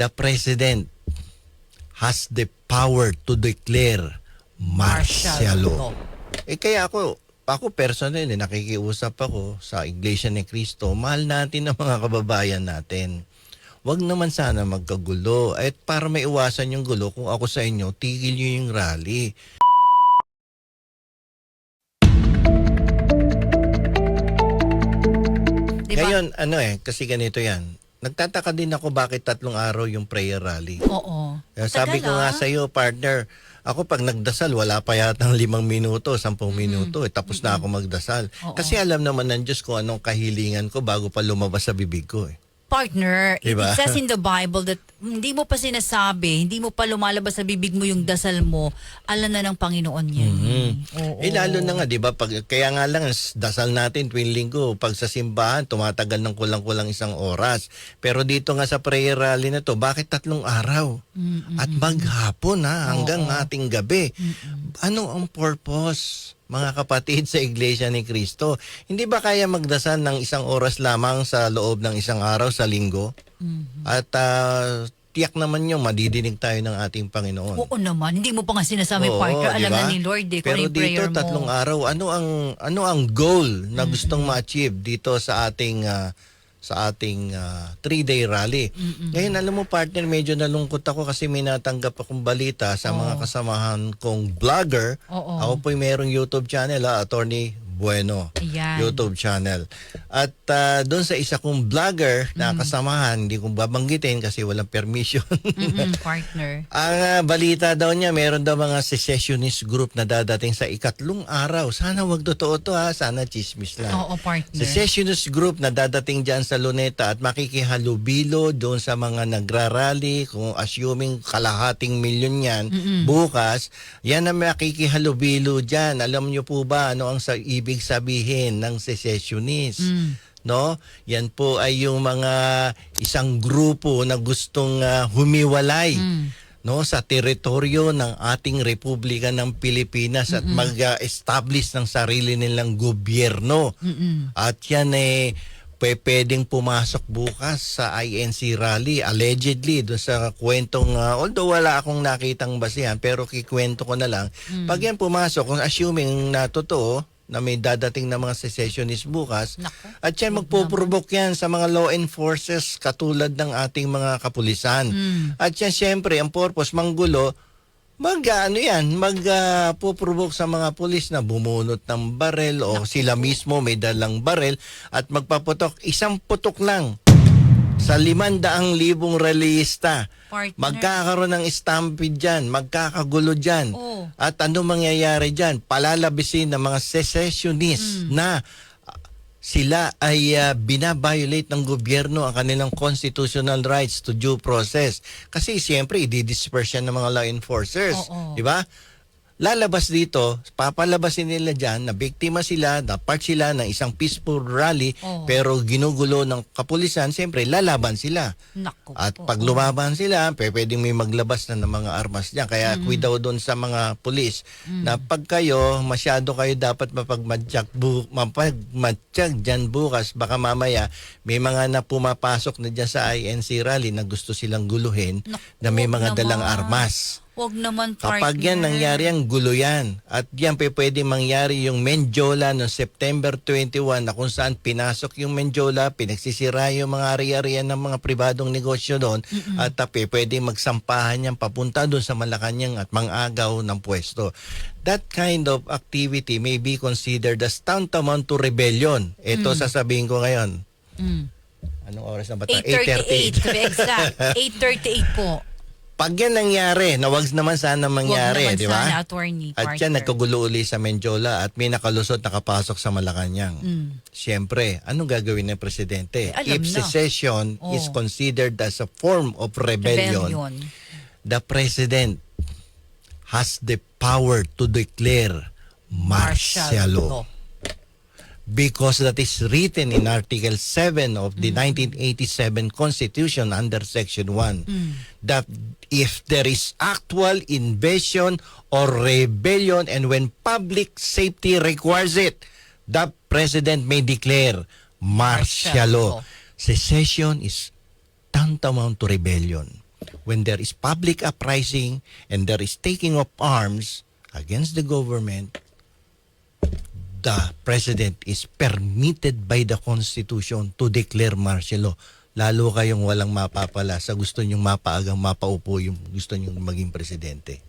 the president has the power to declare martial law. Eh kaya ako, ako personal, eh, nakikiusap ako sa Iglesia ni Cristo, mahal natin ang mga kababayan natin. Huwag naman sana magkagulo. At para maiwasan yung gulo, kung ako sa inyo, tigil nyo yung rally. Di ba? Ngayon, ano eh, kasi ganito yan. Nagtataka din ako bakit tatlong araw yung prayer rally. Oo. Kaya sabi Tagal, ko nga ah. sa iyo, partner, ako pag nagdasal, wala pa yatang limang minuto, sampung minuto, eh, tapos na ako magdasal. Oo. Kasi alam naman ng Diyos kung anong kahilingan ko bago pa lumabas sa bibig ko. Eh. Partner, Diba? it says in the Bible that hindi mo pa sinasabi, hindi mo pa lumalabas sa bibig mo yung dasal mo, alam na ng Panginoon yan. Oo. Eh lalo na nga, di ba, pag, kaya nga lang, dasal natin tuwing linggo, pag sa simbahan, tumatagal ng kulang-kulang isang oras. Pero dito nga sa prayer rally na to, bakit tatlong araw? At maghapon ha, hanggang ating gabi. Ano ang purpose? Mga kapatid sa Iglesia ni Cristo. Hindi ba kaya magdasal ng isang oras lamang sa loob ng isang araw sa linggo? At ah, tiyak naman yung madidinig tayo ng ating Panginoon. Oo naman, hindi mo pa nga sinasabi, Oo, partner, di alam na ni Lord eh, Pero dito tatlong mo. araw, ano ang ano ang goal na gustong ma-achieve dito sa ating ah, sa ating ah, three-day rally. Ngayon, alam mo partner, medyo nalungkot ako kasi may natanggap akong balita sa mga kasamahan kong vlogger. Oo. Ako po'y merong YouTube channel, ha, Attorney Bueno. Ayan. YouTube channel. At ah, doon sa isa kong vlogger na kasamahan, hindi kong babanggitin kasi walang permission. Mm-mm, partner. Ang ah, balita daw niya, meron daw mga secessionist group na dadating sa ikatlong araw. Sana wag totoo to ha, sana chismis lang. Oo, partner. Secessionist group na dadating dyan sa Luneta at makikihalubilo doon sa mga nagrarally, kung assuming kalahating milyon yan, bukas, yan ang makikihalubilo dyan. Alam niyo po ba ano ang sa ibig sabihin ng secessionist? Mm. No? Yan po ay yung mga isang grupo na gustong ah, humiwalay no sa teritoryo ng ating Republika ng Pilipinas at mag-establish ng sarili nilang gobyerno. Mm-mm. At yan eh pwedeng pumasok bukas sa INC rally allegedly do sa kwentong ah, although wala akong nakitang basihan pero kikwento ko na lang pag yan pumasok kung assuming na totoo na may dadating na mga secessionist bukas Naku. at yan magpo-provoke yan sa mga law enforcers katulad ng ating mga kapulisan. At yan siyempre, ang purpose, manggulo, mag ano yan, mag ah, po-provoke sa mga pulis na bumunot ng barel o sila mismo may dalang barel at magpaputok. Isang putok lang sa limandaang libong realista. Partner. Magkakaroon ng stampede dyan, magkakagulo dyan. Oo. At ano mangyayari dyan? Palalabisin ng mga secessionists na ah, sila ay ah, binabiolate ng gobyerno ang kanilang constitutional rights to due process. Kasi siyempre, i-disperse yan ng mga law enforcers. Oo. Di ba? Lalabas dito, papalabasin nila dyan na biktima sila, na part sila ng isang peaceful rally, Oo. pero ginugulo ng kapulisan, siyempre lalaban sila. Naku At po. pag lumaban sila, pwedeng may maglabas na ng mga armas diyan. Kaya Mm. kuidaw doon sa mga pulis na pag kayo, masyado kayo dapat mapagmadyak, bu- mapagmadyak dyan bukas. Baka mamaya may mga na pumapasok na dyan sa INC rally na gusto silang guluhin Naku, na may mga naman. dalang armas. Huwag naman, partner. Kapag yan nangyari, ang gulo yan. At yan pwede mangyari yung Menjola noong September 21 na kung saan pinasok yung Menjola, pinagsisira yung mga ari-arian ng mga pribadong negosyo doon at uh, pwede magsampahan yan papunta doon sa Malacanang at mangagaw ng pwesto. That kind of activity may be considered as tantamount to rebellion. Ito sasabihin ko ngayon. Mm. Anong oras na ba? tayo? 8.38 to be exact. 8.38 po. Pag yan nangyari, na wag naman sana mangyari, di ba? sana, attorney, At partner. yan, nagkagulo uli sa Menjola at may nakalusot nakapasok sa Malacanang. Mm. Siyempre, anong gagawin ng presidente? Eh, If na. secession Oh. is considered as a form of rebellion, Rebellion. the president has the power to declare martial law. Because that is written in Article 7 of the 1987 Constitution under Section 1 that if there is actual invasion or rebellion and when public safety requires it, the President may declare martial law. Secession is tantamount to rebellion. when there is public uprising and there is taking of arms against the government, the president is permitted by the Constitution to declare martial law. Lalo kayong walang mapapala sa gusto nyong mapaagang mapaupo yung gusto nyong maging presidente.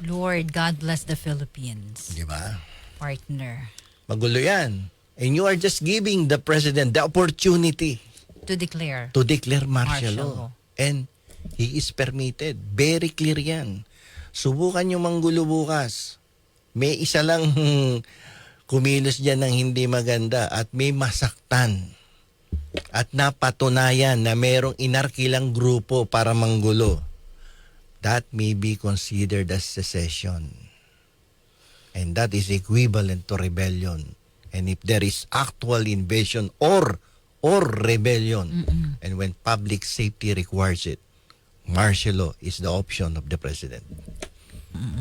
Lord, God bless the Philippines. Di ba? Partner. Magulo yan. And you are just giving the president the opportunity To declare. to declare martial, Martial law. law. And he is permitted. Very clear yan. Subukan nyo manggulo bukas. May isa lang kumilos dyan ng hindi maganda at may masaktan. At napatunayan na merong inarkilang grupo para manggulo. That may be considered as secession. And that is equivalent to rebellion. And if there is actual invasion or or rebellion, and when public safety requires it, martial law is the option of the president.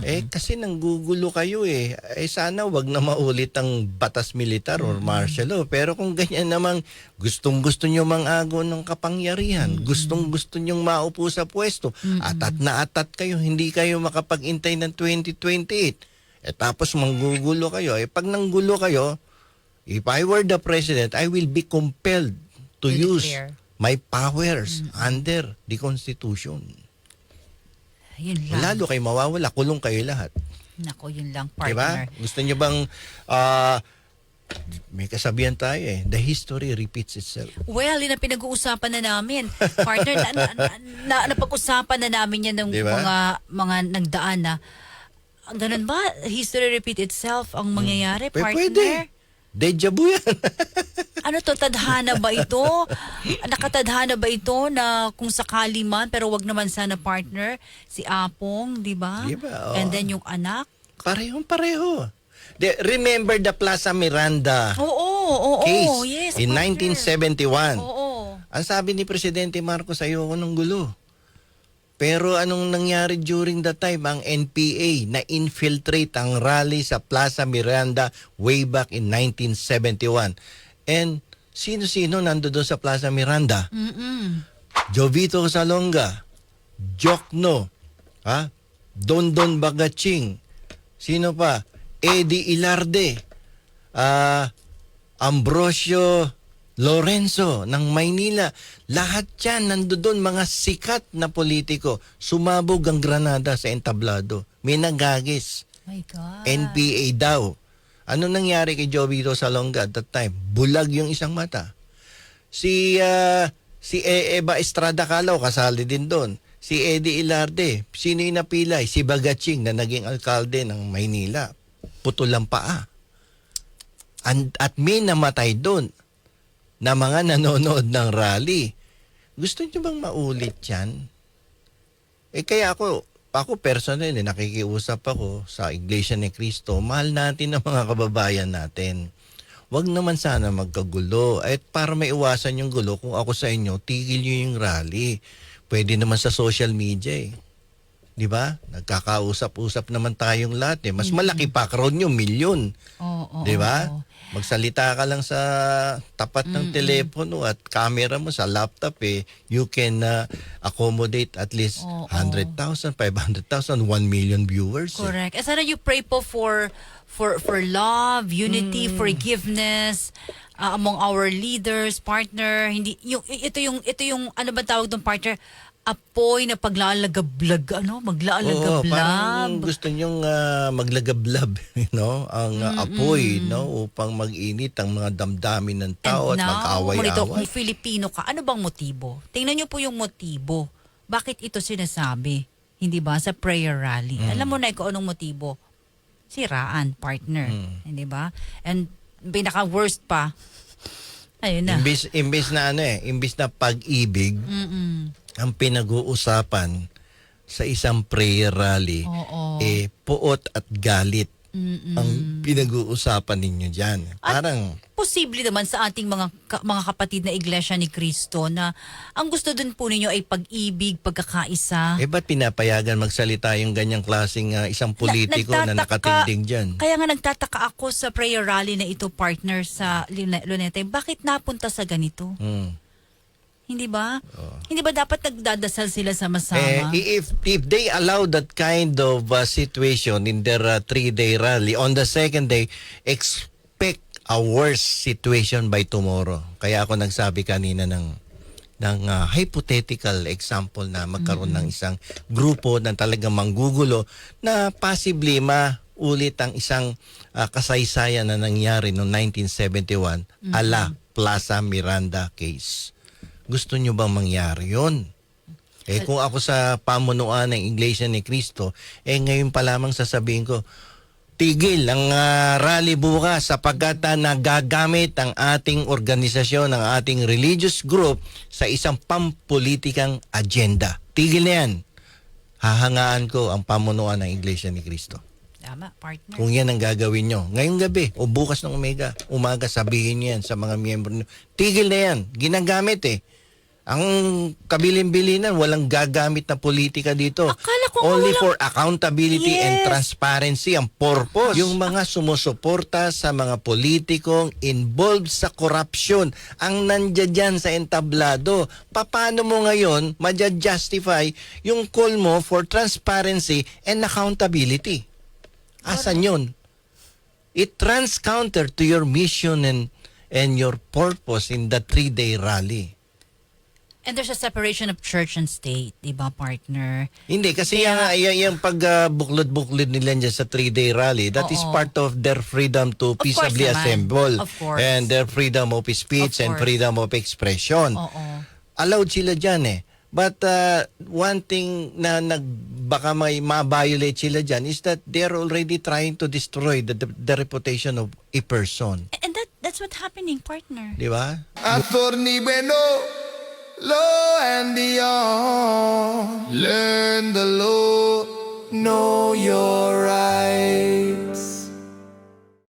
Eh kasi nanggugulo kayo eh. Eh sana wag na maulit ang batas militar or martial law. Pero kung ganyan namang gustong gusto nyo mangago ng kapangyarihan, gustong gusto nyong maupo sa pwesto, atat na atat kayo, hindi kayo makapag-intay ng 2028. Eh tapos manggugulo kayo. Eh pag nanggulo kayo, if I were the president, I will be compelled to, To use declare. my powers under the Constitution. Yun lang. Lalo kayo mawawala, kulong kayo lahat. Nako, yun lang, Diba? partner. Gusto nyo bang, ah, may kasabihan tayo eh, the history repeats itself. Well, yun ang pinag-uusapan na namin. Partner, na, na, na, na- napag-usapan na namin yan ng Di ba? mga, mga nagdaan na ganun ba? History repeat itself ang mangyayari, P- partner? pwede. Deja vu yan. Ano to, tadhana ba ito? Nakatadhana ba ito na kung sakali man, pero wag naman sana partner, si Apong, di ba? Di ba? Oo. And then yung anak. Parehong pareho. De, remember the Plaza Miranda Oo, oo, case oo, yes. in partner. 1971. Oo. Ang sabi ni Presidente Marcos, ayoko ng gulo. Pero anong nangyari during that time? Ang NPA na infiltrate ang rally sa Plaza Miranda way back in 1971. And sino-sino nando doon sa Plaza Miranda? Mm-mm. Jovito Salonga, Jokno, ha? Dondon Bagaching, sino pa? Eddie Ilarde, ah, Ambrosio Lorenzo ng Maynila. Lahat yan nandoon mga sikat na politiko. Sumabog ang Granada sa entablado. May nagagis. My God. NPA daw. Ano nangyari kay Jovito Salonga at that time? Bulag yung isang mata. Si ah, si E- Eva Estrada Calao kasali din doon. Si Eddie Ilarde, sino yung napilay? Si Bagaching na naging alkalde ng Maynila. Putol ang paa. And, at may namatay doon na mga nanonood ng rally. Gusto niyo bang maulit yan? Eh kaya ako, ako personal, eh, nakikiusap ako sa Iglesia ni Cristo. Mahal natin ang mga kababayan natin. Huwag naman sana magkagulo. At para maiwasan yung gulo, kung ako sa inyo, tigil nyo yung rally. Pwede naman sa social media eh. Di ba? Nagkakausap-usap naman tayong lahat eh. Mas malaki pa crowd nyo, milyon. Oo, oo, Di ba? oo. Magsalita ka lang sa tapat ng telepono at camera mo sa laptop eh, you can uh, accommodate at least Oo. 100,000, 500,000, 1 million viewers. eh. Correct. Eh, sana you pray po for for for love, unity, Hmm. forgiveness uh, among our leaders, partner. Hindi yung ito yung ito yung ano ba tawag ng partner? Apoy na paglalagablag, ano? Oo, Maglalagablab. parang gusto nyong uh, maglagablab, you know, ang uh, apoy, no, upang mag-init ang mga damdamin ng tao at And now, Marito, magkaaway-away. kung Filipino ka, ano bang motibo? Tingnan niyo po yung motibo. Bakit ito sinasabi? Hindi ba? Sa prayer rally. Mm. Alam mo na kung anong motibo? Siraan, partner. Mm. Hindi ba? And pinaka-worst pa, ayun na. Imbis, imbis na ano eh, imbis na pag-ibig, Mm-mm. ang pinag-uusapan sa isang prayer rally, Oo. eh, puot at galit Mm-mm. ang pinag-uusapan ninyo dyan. Parang, Posible naman sa ating mga ka- mga kapatid na iglesia ni Kristo na ang gusto dun po ninyo ay pag-ibig, pagkakaisa. eh ba't pinapayagan magsalita yung ganyang klaseng ah, isang politiko na, nagtataka- nakatinding dyan? Kaya nga nagtataka ako sa prayer rally na ito, partner sa Lune- Lunete. Bakit napunta sa ganito? Hmm. Hindi ba? Hindi ba dapat nagdadasal sila sama-sama? Eh, if if they allow that kind of uh, situation in their uh, three-day rally, on the second day, expect a worse situation by tomorrow. Kaya ako nagsabi kanina ng ng uh, hypothetical example na magkaroon ng isang grupo na talagang manggugulo na possibly maulit ang isang uh, kasaysayan na nangyari noong 1971 ala Plaza Miranda case. Gusto nyo bang mangyari yon? Eh kung ako sa pamunuan ng Iglesia ni Cristo, eh ngayon pa lamang sasabihin ko, tigil ang ah, rally bukas sapagkat uh, nagagamit ang ating organisasyon, ang ating religious group sa isang pampolitikang agenda. Tigil na yan. Hahangaan ko ang pamunuan ng Iglesia ni Cristo. Tama, partner. Kung yan ang gagawin nyo, ngayong gabi o bukas ng umaga, umaga sabihin nyo yan sa mga miyembro nyo. Tigil na yan. Ginagamit eh. Ang kabilin-bilinan, walang gagamit na politika dito. Akala ko Only walang- for accountability and Yes. transparency ang purpose. Yung mga sumusuporta sa mga politikong involved sa corruption, ang nandiyan dyan sa entablado. Paano mo ngayon maja-justify yung call mo for transparency and accountability? Asan yun? It runs counter to your mission and and your purpose in the three-day rally. And there's a separation of church and state, di ba, partner? Hindi, kasi yung, yung, yung pag uh, nila dyan sa three-day rally, that is Oo. part of their freedom to Of peaceably assemble. Of course. And their freedom of speech Of and freedom of expression. Oo. Allowed sila dyan eh. But uh, one thing na nag, baka may ma-violate sila dyan is that they're already trying to destroy the, the, the reputation of a person. And that that's what happening, partner. Di ba? Attorney Bueno, low and beyond. Learn the law, know your right.